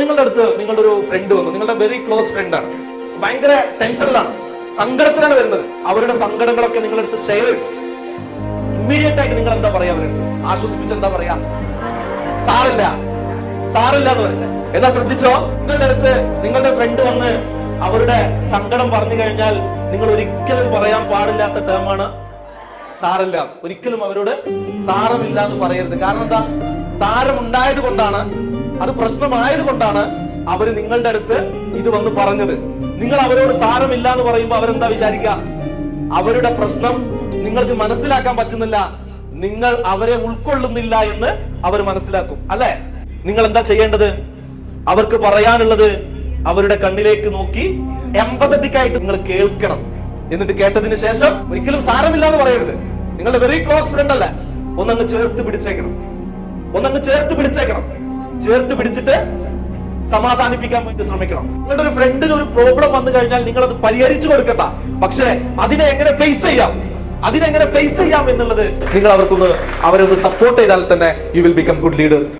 നിങ്ങളുടെ അടുത്ത് നിങ്ങളുടെ ഒരു ഫ്രണ്ട് വന്നു. നിങ്ങളുടെ വെരി ക്ലോസ് ഫ്രണ്ട് ആണ്. ഭയങ്കര ടെൻഷനിലാണ് സങ്കടത്തിലാണ് വരുന്നത്. അവരുടെ സങ്കടങ്ങളൊക്കെ നിങ്ങളുടെ അടുത്ത് ഷെയർ ചെയ്തു ഇമ്മീഡിയറ്റ് ആയിട്ട് നിങ്ങൾ എന്താ പറയാ അവരുടെ? ആശ്വസിപ്പിച്ച് എന്താ പറയാ? സാറില്ല സാറില്ല എന്ന് പറയില്ല എന്നാ ശ്രദ്ധിച്ചോ? നിങ്ങളുടെ അടുത്ത് നിങ്ങളുടെ ഫ്രണ്ട് വന്ന് അവരുടെ സങ്കടം പറഞ്ഞു കഴിഞ്ഞാൽ നിങ്ങൾ ഒരിക്കലും പറയാൻ പാടില്ലാത്ത ടേമാണ് സാറില്ല ഒരിക്കലും അവരോട് സാരമില്ല എന്ന് പറയരുത്. കാരണം എന്താ? സാരം ഉണ്ടായത് കൊണ്ടാണ് അത് പ്രശ്നമായത് കൊണ്ടാണ് അവർ നിങ്ങളുടെ അടുത്ത് ഇത് വന്ന് പറഞ്ഞത്. നിങ്ങൾ അവരോട് സാരമില്ല എന്ന് പറയുമ്പോൾ അവരെന്താ വിചാരിക്കുക അവരുടെ പ്രശ്നം നിങ്ങൾക്ക് മനസ്സിലാക്കാൻ പറ്റുന്നില്ല. നിങ്ങൾ അവരെ ഉൾക്കൊള്ളുന്നില്ല എന്ന് അവർ മനസ്സിലാക്കും. അല്ലെ? നിങ്ങൾ എന്താ ചെയ്യേണ്ടത്? അവർക്ക് പറയാനുള്ളത് അവരുടെ കണ്ണിലേക്ക് നോക്കി എമ്പതറ്റിക് ആയിട്ട് നിങ്ങൾ കേൾക്കണം. എന്നിട്ട് കേട്ടതിന് ശേഷം ഒരിക്കലും സാരമില്ല എന്ന് പറയരുത്. നിങ്ങളുടെ വെരി ക്ലോസ് ഫ്രണ്ട് അല്ല. ഒന്നങ്ങ് ചേർത്ത് പിടിച്ചേക്കണം. ഒന്നങ്ങ് ചേർത്ത് പിടിച്ചേക്കണം. ചേർത്ത് പിടിച്ചിട്ട് സമാധാനിപ്പിക്കാൻ വേണ്ടി ശ്രമിക്കണം. നിങ്ങളുടെ ഒരു ഫ്രണ്ടിന് ഒരു പ്രോബ്ലം വന്നു കഴിഞ്ഞാൽ നിങ്ങൾ അത് പരിഹരിച്ചു കൊടുക്കണ്ട. പക്ഷേ അതിനെ എങ്ങനെ ഫേസ് ചെയ്യാം? അതിനെങ്ങനെ ഫേസ് ചെയ്യാം എന്നുള്ളത് നിങ്ങൾ അവർക്കൊന്ന് അവരൊന്ന് സപ്പോർട്ട് ചെയ്താൽ തന്നെ you will become good leaders